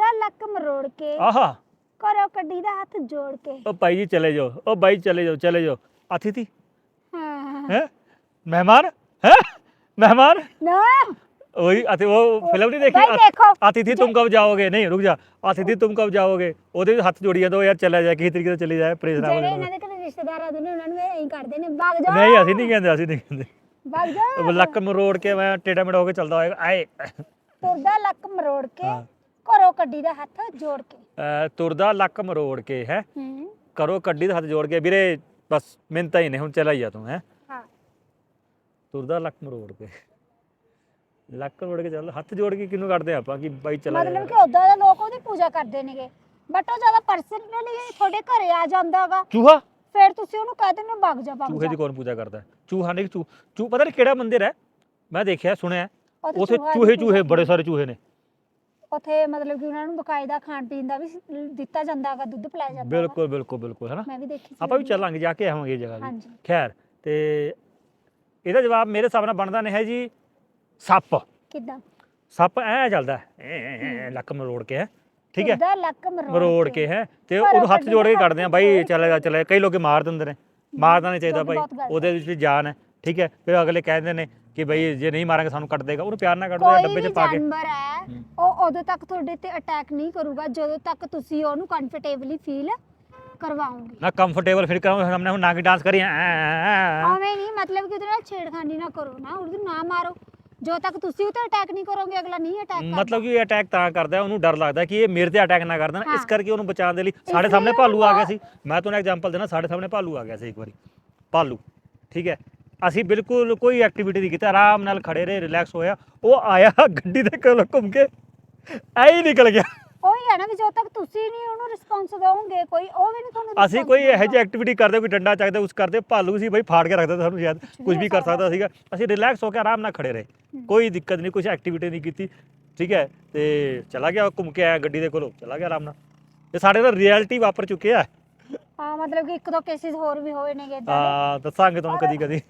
ਦਾ ਲੱਕ ਮਰੋੜ ਕੇ ਆਹਾ। ਕਰੋ ਕੱਢੀ ਦਾ ਹੱਥ ਜੋੜ ਕੇ। ਉਹ ਭਾਈ ਜੀ ਚਲੇ ਜਾਓ। ਉਹ ਬਾਈ ਚਲੇ ਜਾਓ ਚਲੇ ਜਾਓ। ਅਤਿਥੀ ਹਾਂ। ਹੈ? ਮਹਿਮਾਨ? ਹੈ? ਮਹਿਮਾਨ? ਨਾ। वही अति वो फिल्म नहीं देखी अतिथि तुम कब जाओगे नहीं रुक जा अतिथि तुम कब जाओगे ਉਹਦੇ ਵਿੱਚ ਹੱਥ ਜੋੜੀ ਦੋ ਯਾਰ ਚੱਲਿਆ ਜਾ ਕਿਸੇ ਤਰੀਕੇ ਨਾਲ ਚਲੇ ਜਾਏ ਪ੍ਰੇਰਣਾ ਜਿਹੜੇ ਇਹਨਾਂ ਦੇ ਕਦੇ ਰਿਸ਼ਤੇਦਾਰ ਆਦੇ ਨੇ ਉਹਨਾਂ ਨੂੰ ਐਂ ਕਰਦੇ ਨੇ ਭੱਗ ਜਾ! ਨਹੀਂ ਅਸੀਂ ਨਹੀਂ ਕਹਿੰਦੇ ਅਸੀਂ ਨਹੀਂ ਕਹਿੰਦੇ। ਭੱਗ ਜਾ। ਲੱਕ ਮਰੋੜ ਕੇ ਮੈਂ ਟੇਡਾ ਮੜੋ ਕੇ ਚੱਲਦਾ ਹੋਇਆ ਆਏ। ਤੁਰਦਾ ਲੱਕ ਮਰੋੜ ਕੇ। ਕਰੋ ਕੱਢੀ ਦਾ ਹੱਥ ਜੋੜ ਕੇ। ਅਹ ਤੁਰਦਾ ਲੱਕ ਮਰੋੜ ਕੇ ਹੈ? ਹੂੰ। ਕਰੋ ਕੱਢੀ ਦਾ ਹੱਥ ਜੋੜ ਕੇ ਵੀਰੇ ਬਸ ਮਿੰਤਾ ਹੀ ਨੇ ਹੁਣ ਚਲਾ ਹੀ ਜਾ ਤੂੰ ਹੈ? ਹਾਂ। ਤੁਰਦਾ ਲੱਕ ਮਰੋੜ ਕੇ। ਲੱਕ ਮਰੋੜ ਕੇ ਚੱਲ ਹੱਥ ਜੋੜ ਕੇ ਕਿਹਨੂੰ ਕੱਢਦੇ ਆਪਾਂ ਕਿ ਬਾਈ ਚਲਾ ਜਾ ਮਤਲਬ ਕਿ ਉਦਾਂ ਦੇ ਲੋਕ ਉਹਦੀ ਪੂਜਾ ਕਰਦੇ ਨੇਗੇ ਬਟ ਉਹ ਜ਼ਿਆਦਾ ਪਰਸਨਲੀ ਤੁਹਾਡੇ ਘਰੇ ਆ ਜਾਂਦਾਗਾ ਚੂਹਾ? ਫਿਰ ਤੁਸੀਂ ਉਹਨੂੰ ਕਹਿ ਦਿੰਦੇ ਹੋ ਭੱਗ ਜਾ ਭੱਗ ਚੂਹੇ ਦੀ ਜਾ। ਕੌਣ ਪੂਜਾ ਕਰਦਾ? ਹੈ? ਚੂਹਾ ਨਹੀਂ ਚੂ ਚੂ ਪਤਾ ਨਹੀਂ ਕਿਹੜਾ ਮੰਦਿਰ ਹੈ? ਮੈਂ ਦੇਖਿਆ ਸੁਣਿਆ। ਉਹ ਤੇ ਉਥੇ ਚੂਹਾ ਚੂਹੇ ਬੜੇ ਸਾਰੇ ਚੂਹੇ ਨੇ। ਉੱਥੇ ਮਤਲਬ ਕਿ ਉਹਨਾਂ ਨੂੰ ਬਕਾਇਦਾ ਖਾਣ ਪੀਣ ਦਾ ਵੀ ਦਿੱਤਾ ਜਾਂਦਾਗਾ ਦੁੱਧ ਪਿਲਾਇਆ ਜਾਂਦਾ ਗਾ। ਬਿਲਕੁਲ ਬਿਲਕੁਲ ਬਿਲਕੁਲ ਹੈਨਾ ਮੈਂ ਵੀ ਦੇਖੀ ਸੀ ਆਪਾਂ ਵੀ। ਚੱਲਾਂਗੇ ਜਾ ਕੇ ਆਵਾਂਗੇ ਇਹ ਜਗ੍ਹਾ ਵੀ। ਹਾਂਜੀ। ਖੈਰ ਤੇ ਇਹਦਾ ਜਵਾਬ ਮੇਰੇ ਹਿਸਾਬ ਨਾਲ ਬਣਦਾ ਨਹੀਂ ਹੈ ਜੀ ਸੱਪ। ਕਿੱਦਾਂ? ਸੱਪ ਐ ਚੱਲਦਾ ਹੈ, ਐਂ, ਐਂ, ਐਂ, ਲੱਕ ਮਰੋੜ ਕੇ ਹੈ ਠੀਕ ਹੈ? ਤੁਰਦਾ ਲੱਕ ਮਰੋੜ ਮਰੋੜ ਕੇ ਹੈ ਤੇ ਘਰੋਂ ਉਹਨੂੰ ਹੱਥ ਜੋੜ ਕੇ ਕੱਢਦੇ ਆ ਬਾਈ ਜੋੜ ਚੱਲੇਗਾ ਚੱਲੇ ਕਈ ਲੋਕ ਮਾਰ ਦਿੰਦੇ ਨੇ ਮਾਰਨਾ ਨਹੀਂ ਚਾਹੀਦਾ ਜੋ ਭਾਈ ਬਹੁਤ ਗਲਤ ਉਹਦੇ ਵਿੱਚ ਵੀ ਜਾਨ ਹੈ। ਠੀਕ ਹੈ ਫਿਰ ਅਗਲੇ ਕਹਿੰਦੇ ਨੇ ਕਿ ਬਈ ਜੇ ਨਹੀਂ ਮਾਰਾਂਗੇ ਸਾਨੂੰ ਕੱਟ ਦੇਗਾ ਉਹਨੂੰ ਪਿਆਰ ਨਾਲ ਕੱਢ ਦੋ ਡੱਬੇ 'ਚ ਪਾ ਕੇ। ਜਾਨਵਰ ਹੈ ਹੂੰ। ਉਹ ਉਦੋਂ ਤੱਕ ਤੁਹਾਡੇ ਤੇ ਅਟੈਕ ਨਹੀਂ ਕਰੂਗਾ ਜਦੋਂ ਤੱਕ ਤੁਸੀਂ ਉਹਨੂੰ ਕੰਫਰਟੇਬਲੀ ਫੀਲ ਕਰਵਾਓਗੇ। ਨਾ ਕੰਫਰਟੇਬਲ ਫਿਰ ਕਰਾਂਗੇ ਹਮਨੇ ਹੁਣ ਨਾਗੀ ਡਾਂਸ ਕਰੀ ਐਂ, ਐਂ, ਐਂ। ਐਵੇਂ ਨਹੀਂ ਮਤਲਬ ਕਿ ਉਹਦੇ ਨਾਲ ਛੇੜਖਾਨੀ ਨਾ ਕਰੋ ਨਾ ਉਹਦੇ ਨਾ ਮਾਰੋ। ਜਦੋਂ ਤੱਕ ਤੁਸੀਂ ਉਹ ਤੇ ਅਟੈਕ ਨਹੀਂ ਕਰੋਗੇ ਅਗਲਾ ਨਹੀਂ ਅਟੈਕ ਕਰਦਾ। ਮਤਲਬ ਕਿ ਇਹ ਅਟੈਕ ਤਾਂ ਕਰਦਾ ਹੈ, ਉਹਨੂੰ ਡਰ ਲੱਗਦਾ ਕਿ ਇਹ ਮੇਰੇ ਤੇ ਅਟੈਕ ਨਾ ਕਰ ਦੇਣ। ਇਸ ਹਾਂ। ਕਰਕੇ ਉਹਨੂੰ ਬਚਾਉਣ ਦੇ ਲਈ ਸਾਡੇ ਲਈ ਸਾਹਮਣੇ ਭਾਲੂ ਆ ਗਿਆ ਸੀ। ਮੈਂ ਤੁਹਾਨੂੰ ਐਗਜ਼ਾਮਪਲ ਦੇਣਾ ਸਾਡੇ ਸਾਹਮਣੇ ਭਾਲੂ ਆ ਗਿਆ ਸੀ ਇੱਕ ਵਾਰੀ। ਭਾਲੂ ਠੀਕ ਹੈ। ਅਸੀਂ ਬਿਲਕੁਲ ਕੋਈ ਐਕਟੀਵਿਟੀ ਨਹੀਂ ਕੀਤੀ ਆਰਾਮ ਨਾਲ ਖੜੇ ਰਹੇ ਰਿਲੈਕਸ ਹੋਇਆ। ਉਹ ਆਇਆ ਗੱਡੀ ਦੇ ਕੋਲ ਘੁੰਮ ਕੇ ਐ ਹੀ ਨਿਕਲ ਗਿਆ। ਉਹੀ ਹੈ ਨਾ ਵੀ ਜਦੋਂ ਤੱਕ ਤੁਸੀਂ ਨਹੀਂ ਉਹਨੂੰ ਰਿਸਪੌਂਸ ਦੋਗੇ ਕੋਈ ਉਹ ਵੀ ਨਹੀਂ ਤੁਹਾਨੂੰ ਅਸੀਂ ਕੋਈ ਇਹੋ। ਜਿਹੀ ਐਕਟੀਵਿਟੀ ਕਰਦੇ ਕੋਈ ਡੰਡਾ ਚੱਕਦੇ ਉਸ ਕਰਦੇ ਭਾਲੂ ਸੀ ਬਈ ਫਾੜ ਕੇ ਰੱਖਦਾ ਤਾ ਸਾਨੂੰ ਸ਼ਾਇਦ ਕੁਝ ਵੀ ਕਰ ਸਕਦਾ ਸੀਗਾ। ਅਸੀਂ ਰਿਲੈਕਸ ਹੋ ਕੇ ਆਰਾਮ ਨਾਲ ਖੜੇ ਰਹੇ। ਕੋਈ ਦਿੱਕਤ ਨਹੀਂ ਕੁਝ ਐਕਟੀਵਿਟੀ ਨਹੀਂ ਕੀਤੀ ਠੀਕ ਹੈ ਤੇ ਚਲਾ ਗਿਆ ਘੁੰਮ ਕੇ ਆਇਆ ਗੱਡੀ ਦੇ ਕੋਲੋਂ ਚਲਾ ਗਿਆ ਆਰਾਮ ਨਾਲ। ਇਹ ਸਾਡੇ ਨਾਲ ਰਿਐਲਿਟੀ ਵਾਪਰ ਚੁੱਕੇ ਆ ਹਾਂ ਮਤਲਬ ਕਿ ਇੱਕ ਦੋ ਕੇਸਿਸ ਹੋਰ ਵੀ ਹੋਏ ਨੇਗੇ। ਆ ਦੱਸਾਂਗੇ ਤੁਹਾਨੂੰ ਕਦੀ ਕਦੀ